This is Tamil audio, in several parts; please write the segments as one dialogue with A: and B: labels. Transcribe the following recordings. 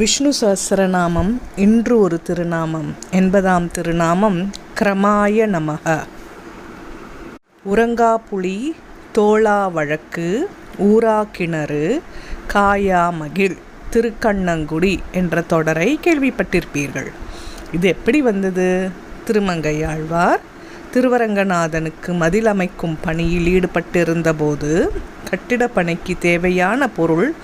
A: விஷ்ணு சஹசிரநாமம் இன்று ஒரு திருநாமம். என்பதாம் திருநாமம் கிரமாய நமக உறங்காப்புலி தோளா வழக்கு ஊரா கிணறு காயா மகிழ் திருக்கண்ணங்குடி என்ற தொடரை கேள்விப்பட்டிருப்பீர்கள். இது எப்படி வந்தது? திருமங்கையாழ்வார் திருவரங்கநாதனுக்கு மதில் அமைக்கும் பணியில் ஈடுபட்டிருந்தபோது கட்டிடப்பணிக்கு தேவையான பொருள்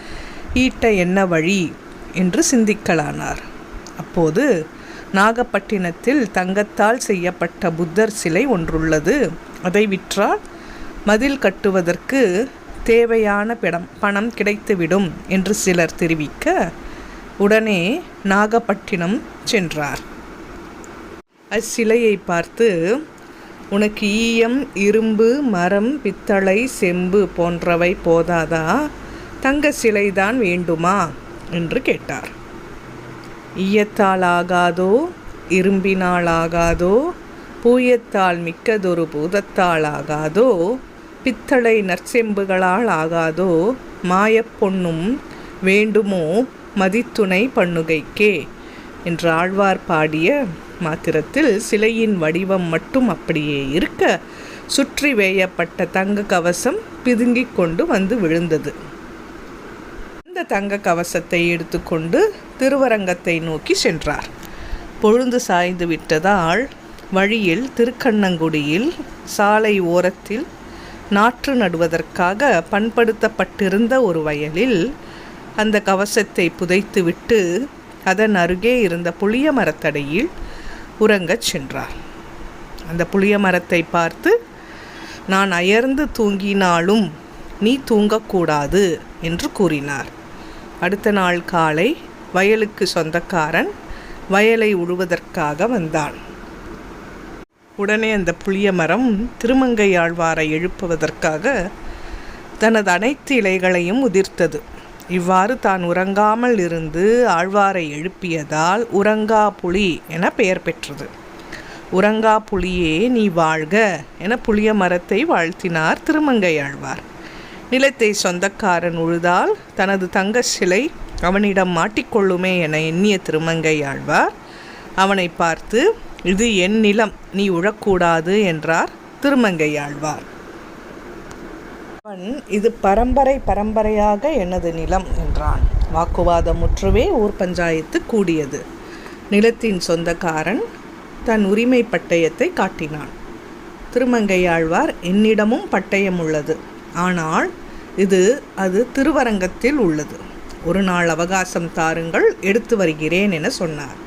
A: ஈட்ட என்ன வழி? என்று சிந்திக்கலானார். அப்போது நாகப்பட்டினத்தில் தங்கத்தால் செய்யப்பட்ட புத்தர் சிலை ஒன்றுள்ளது. அதை விற்றால் மதில் கட்டுவதற்கு தேவையான பிடம் பணம் கிடைத்துவிடும் என்று சிலர் தெரிவிக்க உடனே நாகப்பட்டினம் சென்றார். அச்சிலையை பார்த்து உனக்கு ஈயம் இரும்பு மரம் பித்தளை செம்பு போன்றவை போதாதா? தங்க சிலைதான் வேண்டுமா? என்று கேட்டார். ஈயத்தால் ஆகாதோ இரும்பினாலாகாதோ? பூயத்தால் மிக்கதொரு பூதத்தால் ஆகாதோ பித்தளை நற்செம்புகளால் ஆகாதோ? மாயப்பொன்னும் வேண்டுமோ? மதித்துணை பண்ணுகைக்கே? என்று ஆழ்வார் பாடிய மாத்திரத்தில் சிலையின் வடிவம் மட்டும் அப்படியே இருக்க சுற்றி வேயப்பட்ட தங்க கவசம் பிதுங்கிக் கொண்டு வந்து விழுந்தது. இந்த தங்க கவசத்தை எடுத்துக்கொண்டு திருவரங்கத்தை நோக்கி சென்றார். பொழுது சாய்ந்து விட்டதால் வழியில் திருக்கண்ணங்குடியில் சாலை ஓரத்தில் நாற்று நடுவதற்காக பண்படுத்தப்பட்டிருந்த ஒரு வயலில் அந்த கவசத்தை புதைத்துவிட்டு அதன் அருகே இருந்த புளிய மரத்தடையில் உறங்கச் சென்றார். அந்த புளிய மரத்தை பார்த்து நான் அயர்ந்து தூங்கினாலும் நீ தூங்கக்கூடாது என்று கூறினார். அடுத்த நாள் காலை வயலுக்கு சொந்தக்காரன் வயலை உழுவதற்காக வந்தான். உடனே அந்த புளிய மரம் திருமங்கையாழ்வாரை எழுப்புவதற்காக தனது அனைத்து இலைகளையும் உதிர்த்தது. இவ்வாறு தான் உறங்காமல் இருந்து ஆழ்வாரை எழுப்பியதால் உறங்கா புலி என பெயர் பெற்றது. உறங்கா புலியே நீ வாழ்க என புளிய மரத்தை வாழ்த்தினார் திருமங்கையாழ்வார் நிலத்தை சொந்தக்காரன் உழுதால் தனது தங்க சிலை அவனிடம் மாட்டிக்கொள்ளுமே என எண்ணிய திருமங்கை ஆழ்வார். அவனை பார்த்து இது என் நிலம் நீ உழக்கூடாது என்றார் திருமங்கை ஆழ்வார். அவன் இது பரம்பரை பரம்பரையாக எனது நிலம் என்றான். வாக்குவாதம் முற்றுவே ஊர் பஞ்சாயத்து கூடியது. நிலத்தின் சொந்தக்காரன் தன் உரிமை பட்டயத்தை காட்டினான். திருமங்கையாழ்வார் என்னிடமும் பட்டயம் உள்ளது. ஆனால் இது அது திருவரங்கத்தில் உள்ளது. ஒரு நாள் அவகாசம் தாருங்கள் எடுத்து வருகிறேன் என சொன்னார்.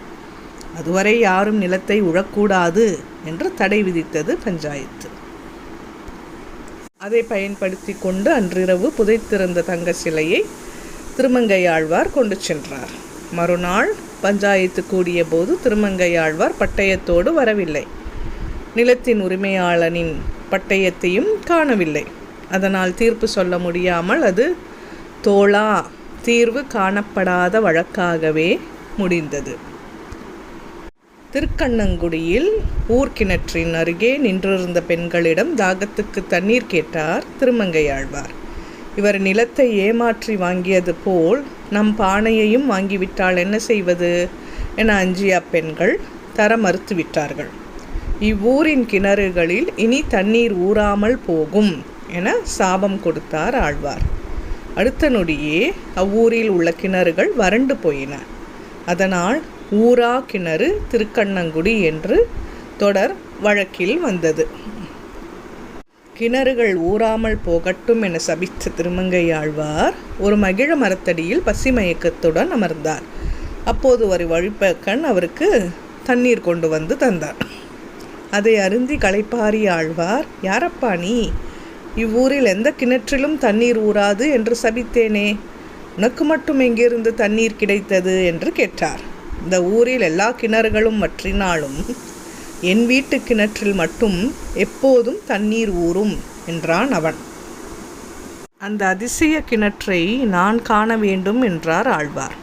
A: அதுவரை யாரும் நிலத்தை உழக்கூடாது என்று தடை விதித்தது பஞ்சாயத்து. அதை பயன்படுத்தி கொண்டு அன்றிரவு புதைத்திருந்த தங்க சிலையை திருமங்கையாழ்வார் கொண்டு சென்றார். மறுநாள் பஞ்சாயத்து கூடிய போது திருமங்கையாழ்வார் பட்டயத்தோடு வரவில்லை. நிலத்தின் உரிமையாளனின் பட்டயத்தையும் காணவில்லை. அதனால் தீர்ப்பு சொல்ல முடியாமல் அது தோளா. தீர்வு காணப்படாத வழக்காகவே முடிந்தது. திருக்கண்ணங்குடியில் ஊர்கிணற்றின் அருகே நின்றிருந்த பெண்களிடம் தாகத்துக்கு தண்ணீர் கேட்டார் திருமங்கையாழ்வார். இவர் நிலத்தை ஏமாற்றி வாங்கியது போல் நம் பானையையும் வாங்கிவிட்டால் என்ன செய்வது? என அஞ்சிய பெண்கள் தர மறுத்துவிட்டார்கள். இவ்வூரின் கிணறுகளில் இனி தண்ணீர் ஊறாமல் போகும். என சாபம் கொடுத்தார் ஆழ்வார். அடுத்த நொடியே அவ்வூரில் உள்ள கிணறுகள் வறண்டு போயின. அதனால் ஊரா கிணறு திருக்கண்ணங்குடி என்று தொடர் வழக்கில் வந்தது. கிணறுகள் ஊறாமல் போகட்டும் என சபித்த திருமங்கையாழ்வார் ஒரு மகிழ மரத்தடியில் பசிமயக்கத்துடன் அமர்ந்தார். அப்போது ஒரு வழிப்பக்கன் அவருக்கு தண்ணீர் கொண்டு வந்து தந்தார். அதை அருந்தி களைப்பாரி ஆழ்வார் யாரப்பா நீ? இவ்வூரில் எந்த கிணற்றிலும் தண்ணீர் ஊறாது என்று சபித்தேனே. உனக்கு மட்டும் எங்கிருந்து தண்ணீர் கிடைத்தது என்று கேட்டார். இந்த ஊரில் எல்லா கிணறுகளும் வற்றினாலும் என் வீட்டு கிணற்றில் மட்டும் எப்போதும் தண்ணீர் ஊறும் என்றான் அவன். அந்த அதிசய கிணற்றை நான் காண வேண்டும் என்றார் ஆழ்வார்.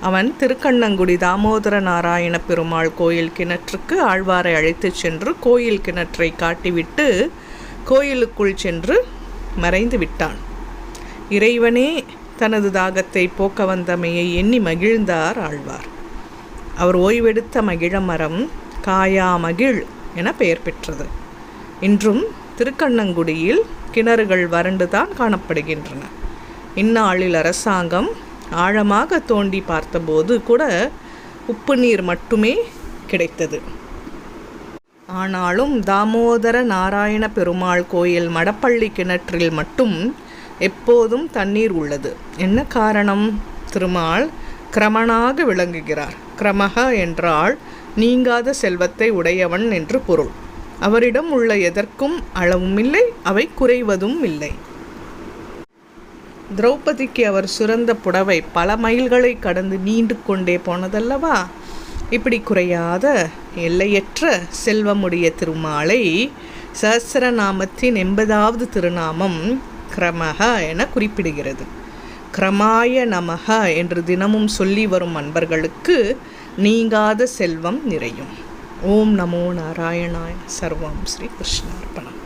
A: அவன் திருக்கண்ணங்குடி தாமோதர நாராயண பெருமாள் கோயில் கிணற்றுக்கு ஆழ்வாரை அழைத்துச் சென்று கோயில் கிணற்றை காட்டிவிட்டு கோயிலுக்குள் சென்று மறைந்து விட்டான். இறைவனே தனது தாகத்தை போக்க வந்தமையை எண்ணி மகிழ்ந்தார் ஆழ்வார். அவர் ஓய்வெடுத்த மகிழ மரம் காயா மகிழ் என பெயர் பெற்றது. இன்றும் திருக்கண்ணங்குடியில் கிணறுகள் வறண்டுதான் காணப்படுகின்றன. இந்நாளில் அரசாங்கம் ஆழமாக தோண்டி பார்த்தபோது கூட உப்பு நீர் மட்டுமே கிடைத்தது. ஆனாலும் தாமோதர நாராயண பெருமாள் கோயில் மடப்பள்ளி கிணற்றில் மட்டும் எப்போதும் தண்ணீர் உள்ளது. என்ன காரணம்? திருமால் கிரமனாக விளங்குகிறார். கிரமக என்றால் நீங்காத செல்வத்தை உடையவன் என்று பொருள். அவரிடம் உள்ள எதற்கும் அளவும் இல்லை அவை குறைவதும் இல்லை. திரௌபதிக்கு அவர் சுரந்த புடவை பல மைல்களை கடந்து நீண்டு கொண்டே போனதல்லவா? இப்படி குறையாத எல்லையற்ற செல்வமுடைய திருமாலை சஹசிரநாமத்தின் எண்பதாவது திருநாமம் கிரமக என குறிப்பிடுகிறது. கிரமாய நமக என்று தினமும் சொல்லி வரும் அன்பர்களுக்கு நீங்காத செல்வம் நிறையும். ஓம் நமோ நாராயணாய சர்வம் ஸ்ரீ கிருஷ்ணார்ப்பணம்